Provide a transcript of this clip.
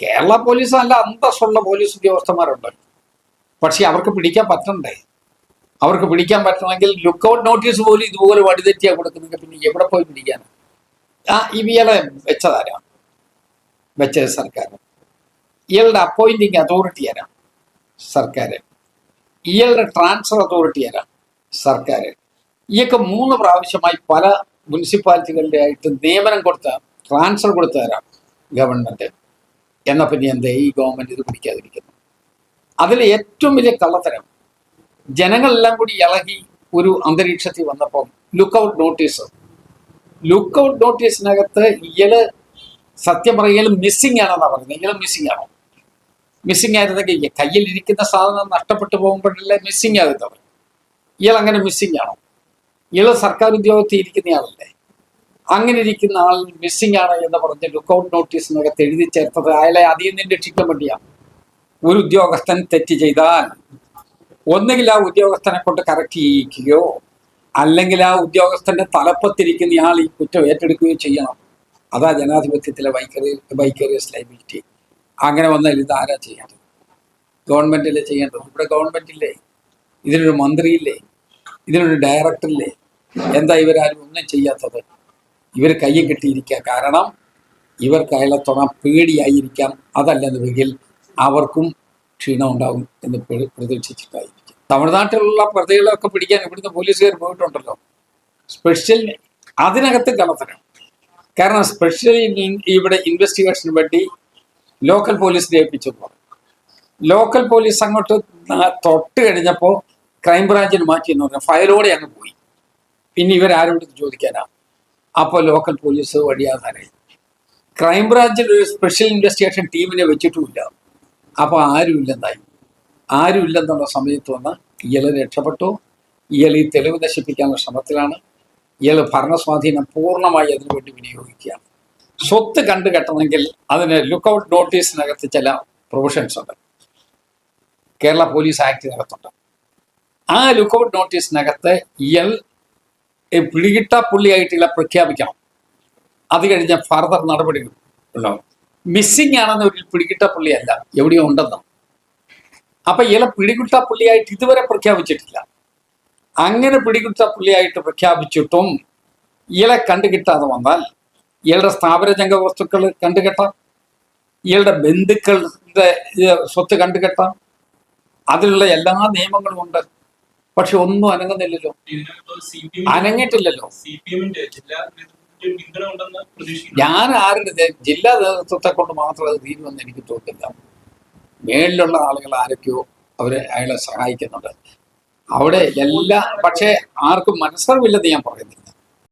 Kerala police നല്ല അന്തസ്സുള്ള police ഉദ്യോഗസ്ഥന്മാരുണ്ട്. പക്ഷേ അവർക്ക് പിടിക്കാൻ പറ്റണ്ടേ? അവർക്ക് പിടിക്കാൻ പറ്റണമെങ്കിൽ ലുക്കൗട്ട് നോട്ടീസ് പോലും ഇതുപോലെ വടിതെറ്റിയാ കൊടുക്കുന്നെങ്കിൽ പിന്നെ എവിടെ പോയി പിടിക്കാൻ? ആ ഇവളെ വെച്ചതാരാ? വെച്ചത് സർക്കാർ ഇയാളുടെ അപ്പോയിന്റിങ് അതോറിറ്റി ആരാ സർക്കാർ ഇയാളുടെ ട്രാൻസ്ഫർ അതോറിറ്റി ആരാ സർക്കാർ ഇയൊക്കെ മൂന്ന് പ്രാവശ്യമായി പല മുനിസിപ്പാലിറ്റികളുടെ ആയിട്ട് നിയമനം കൊടുത്ത ട്രാൻസ്ഫർ കൊടുത്തവരാണ് ഗവൺമെന്റ്. എന്നാ പിന്നെ എന്തേ ഈ ഗവൺമെന്റ് ഇത് പിടിക്കാതിരിക്കുന്നു. അതിൽ ഏറ്റവും വലിയ കള്ളത്തരം ജനങ്ങളെല്ലാം കൂടി ഇളകി ഒരു അന്തരീക്ഷത്തിൽ വന്നപ്പോൾ ലുക്കൗട്ട് നോട്ടീസ് ലുക്കൗട്ട് നോട്ടീസിനകത്ത് ഇയാൾ സത്യം പറയൽ മിസ്സിംഗ് ആണെന്നാ പറയുന്നത് ഇയാൾ മിസ്സിംഗ് ആണോ? മിസ്സിംഗ് ആയിരുന്നെങ്കിൽ കയ്യിൽ കയ്യിലിരിക്കുന്ന സാധനം നഷ്ടപ്പെട്ടു പോകുമ്പോഴല്ലേ മിസ്സിംഗ് ആകുന്നത്. ഇയാൾ അങ്ങനെ മിസ്സിംഗ് ആണോ? ഇയാൾ സർക്കാർ ഉദ്യോഗത്തിൽ ഇരിക്കുന്നയാളല്ലേ അങ്ങനെ ഇരിക്കുന്ന ആൾ മിസ്സിംഗ് ആണ് എന്ന് പറഞ്ഞ് ലുക്കൗട്ട് നോട്ടീസിനകത്ത് എഴുതി ചേർത്തത് അയാളെ അതിൽ നിന്ന് രക്ഷിക്കാൻ വേണ്ടിയാണ് ഒരു ഉദ്യോഗസ്ഥൻ തെറ്റ് ചെയ്താൽ ഒന്നുകിൽ ആ ഉദ്യോഗസ്ഥനെ കൊണ്ട് കറക്റ്റ് ചെയ്യിക്കുകയോ അല്ലെങ്കിൽ ആ ഉദ്യോഗസ്ഥന്റെ തലപ്പത്തിരിക്കുന്ന ആൾ ഈ കുറ്റം ഏറ്റെടുക്കുകയോ ചെയ്യണം. അതാ ജനാധിപത്യത്തിലെ വൈക്കറി വൈക്കറിയസ് ലൈബിലിറ്റി അങ്ങനെ വന്നാൽ ഇത് ആരാ ചെയ്യേണ്ടത്? ഗവൺമെന്റിലെ ചെയ്യേണ്ടത്? ഇവിടെ ഗവൺമെന്റില്ലേ ഇതിനൊരു മന്ത്രിയില്ലേ? ഇതിനൊരു ഡയറക്ടറില്ലേ എന്താ ഇവരാരും ഒന്നും ചെയ്യാത്തത്? ഇവർ കയ്യും കെട്ടിയിരിക്കുക. കാരണം ഇവർക്ക് അയാളെ തൊടാൻ പേടിയായിരിക്കാം. അതല്ലെന്നുവെങ്കിൽ അവർക്കും ക്ഷീണം ഉണ്ടാകും എന്ന് പ്ര- പ്രതീക്ഷിച്ചിട്ടായിരിക്കും. തമിഴ്നാട്ടിലുള്ള പ്രതികളൊക്കെ പിടിക്കാൻ ഇവിടുന്ന് പോലീസുകാർ പോയിട്ടുണ്ടല്ലോ. സ്പെഷ്യൽ അതിനകത്ത് കള്ളത്തരം. കാരണം സ്പെഷ്യൽ ഇവിടെ ഇൻവെസ്റ്റിഗേഷന് വേണ്ടി ലോക്കൽ പോലീസിനെ ഏൽപ്പിച്ചു പോകും ലോക്കൽ പോലീസ് അങ്ങോട്ട് തൊട്ട് കഴിഞ്ഞപ്പോൾ ക്രൈംബ്രാഞ്ചിന് മാറ്റി എന്ന് പറഞ്ഞാൽ ഫയലോടെ അങ്ങ് പോയി. പിന്നെ ഇവരാരോട് ചോദിക്കാനാ? അപ്പോൾ ലോക്കൽ പോലീസ് വഴിയാകാനായി ക്രൈംബ്രാഞ്ചിൽ ഒരു സ്പെഷ്യൽ ഇൻവെസ്റ്റിഗേഷൻ ടീമിനെ വെച്ചിട്ടുമില്ല. അപ്പോൾ ആരുമില്ലെന്നായി. ആരുമില്ലെന്നുള്ള സമയത്ത് വന്ന് ഇയാൾ രക്ഷപ്പെട്ടു. ഇയാൾ ഈ തെളിവ് നശിപ്പിക്കാനുള്ള ശ്രമത്തിലാണ്. ഇയാൾ ഭരണസ്വാധീനം പൂർണമായി അതിനുവേണ്ടി വിനിയോഗിക്കുകയാണ്. സ്വത്ത് കണ്ടു കെട്ടണമെങ്കിൽ അതിന് ലുക്കൗട്ട് നോട്ടീസിനകത്ത് ചില പ്രൊവിഷൻസ് ഉണ്ട്. കേരള പോലീസ് ആക്ടിനകത്തുണ്ട് ആ ലുക്കൗട്ട് നോട്ടീസിനകത്ത് ഇയാൾ പിടികിട്ട പുള്ളിയായിട്ടുള്ള പ്രഖ്യാപിക്കണം. അത് കഴിഞ്ഞ ഫർദർ നടപടികൾ. ഉണ്ടാവും മിസ്സിംഗ് ആണെന്ന് ഒരു പിടികിട്ട പുള്ളിയല്ല എവിടെയോ ഉണ്ടെന്ന്. അപ്പൊ ഇയാളെ പിടികിട്ട പുള്ളിയായിട്ട് ഇതുവരെ പ്രഖ്യാപിച്ചിട്ടില്ല. അങ്ങനെ പിടികിട്ട പുള്ളിയായിട്ട് പ്രഖ്യാപിച്ചിട്ടും ഇയാളെ കണ്ടുകിട്ടാതെ വന്നാൽ ഇയാളുടെ സ്ഥാപനജംഗ വസ്തുക്കൾ കണ്ടുകെട്ടാം. ഇയാളുടെ ബന്ധുക്കളുടെ സ്വത്ത് കണ്ടുകെട്ടാം. അതിലുള്ള എല്ലാ നിയമങ്ങളും ഉണ്ട്. പക്ഷെ ഒന്നും അനങ്ങുന്നില്ലല്ലോ. അനങ്ങിയിട്ടില്ലല്ലോ. ഞാൻ ആരുടെ ജില്ലാ നേതൃത്വത്തെ കൊണ്ട് മാത്രം അത് തീരുമെന്ന് എനിക്ക് തോന്നില്ല മേളിലുള്ള ആളുകൾ ആരൊക്കെയോ അവരെ അയാളെ സഹായിക്കുന്നുണ്ട്. അവിടെ എല്ലാ പക്ഷേ ആർക്കും മനസ്സറിവില്ലെന്ന് ഞാൻ പറയുന്നില്ല.